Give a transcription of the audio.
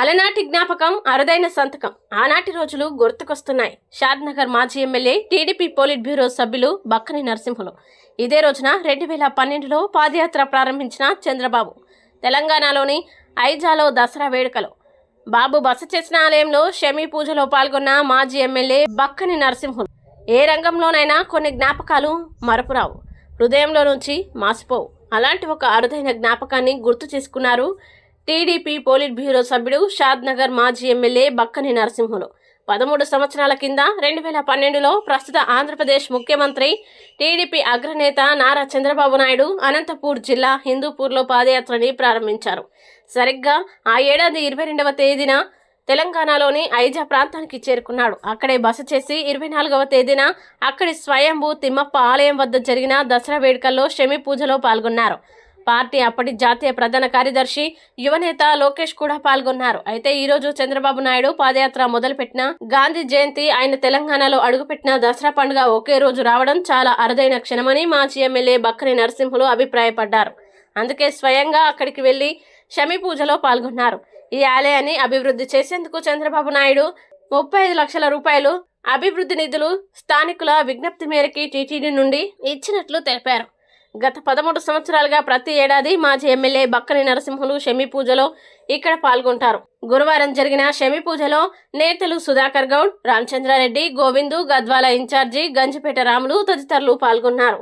అలనాటి జ్ఞాపకం అరుదైన సంతకం. ఆనాటి రోజులు గుర్తుకొస్తున్నాయి. షాద్నగర్ మాజీ ఎమ్మెల్యే టీడీపీ పోలిట్ బ్యూరో సభ్యులు బక్కని నరసింహులు. ఇదే రోజున రెండు వేల పన్నెండులో పాదయాత్ర ప్రారంభించిన చంద్రబాబు. తెలంగాణలోని ఐజాలో దసరా వేడుకలు. బాబు బస చేసిన ఆలయంలో షమీ పూజలో పాల్గొన్న మాజీ ఎమ్మెల్యే బక్కని నరసింహులు. ఏ రంగంలోనైనా కొన్ని జ్ఞాపకాలు మరపురావు హృదయంలో నుంచి మాసిపోవు. అలాంటి ఒక అరుదైన జ్ఞాపకాన్ని గుర్తు చేసుకున్నారు టీడీపీ పోలిట్ బ్యూరో సభ్యుడు షాద్నగర్ మాజీ ఎమ్మెల్యే బక్కని నరసింహులు. పదమూడు సంవత్సరాల కింద రెండు వేల పన్నెండులో ప్రస్తుత ఆంధ్రప్రదేశ్ ముఖ్యమంత్రి టీడీపీ అగ్రనేత నారా చంద్రబాబు నాయుడు అనంతపూర్ జిల్లా హిందూపూర్లో పాదయాత్రని ప్రారంభించారు. సరిగ్గా ఆ ఏడాది ఇరవై రెండవ తేదీన తెలంగాణలోని ఐజా ప్రాంతానికి చేరుకున్నాడు. అక్కడే బస చేసి ఇరవై నాలుగవ తేదీన అక్కడి స్వయంభూ తిమ్మప్ప ఆలయం వద్ద జరిగిన దసరా వేడుకల్లో షమి పూజలో పాల్గొన్నారు. పార్టీ అప్పటి జాతీయ ప్రధాన కార్యదర్శి యువనేత లోకేష్ కూడా పాల్గొన్నారు. అయితే ఈ రోజు చంద్రబాబు నాయుడు పాదయాత్ర మొదలుపెట్టిన గాంధీ జయంతి ఆయన తెలంగాణలో అడుగుపెట్టిన దసరా పండుగ ఒకే రోజు రావడం చాలా అరుదైన క్షణమని మాజీ ఎమ్మెల్యే బక్కని నరసింహులు అభిప్రాయపడ్డారు. అందుకే స్వయంగా అక్కడికి వెళ్ళి షమి పూజలో పాల్గొన్నారు. ఈ ఆలయాన్ని అభివృద్ధి చేసేందుకు చంద్రబాబు నాయుడు ముప్పై ఐదు లక్షల రూపాయలు అభివృద్ధి నిధులు స్థానికుల విజ్ఞప్తి మేరకి టీటీడీ నుండి ఇచ్చినట్లు తెలిపారు. గత పదమూడు సంవత్సరాలుగా ప్రతి ఏడాది మాజీ ఎమ్మెల్యే బక్కని నరసింహులు షమి పూజలో ఇక్కడ పాల్గొంటారు. గురువారం జరిగిన షమి పూజలో నేతలు సుధాకర్ గౌడ్ రామచంద్రారెడ్డి గోవిందు గద్వాల ఇన్ఛార్జి గంజిపేట రాములు తదితరులు పాల్గొన్నారు.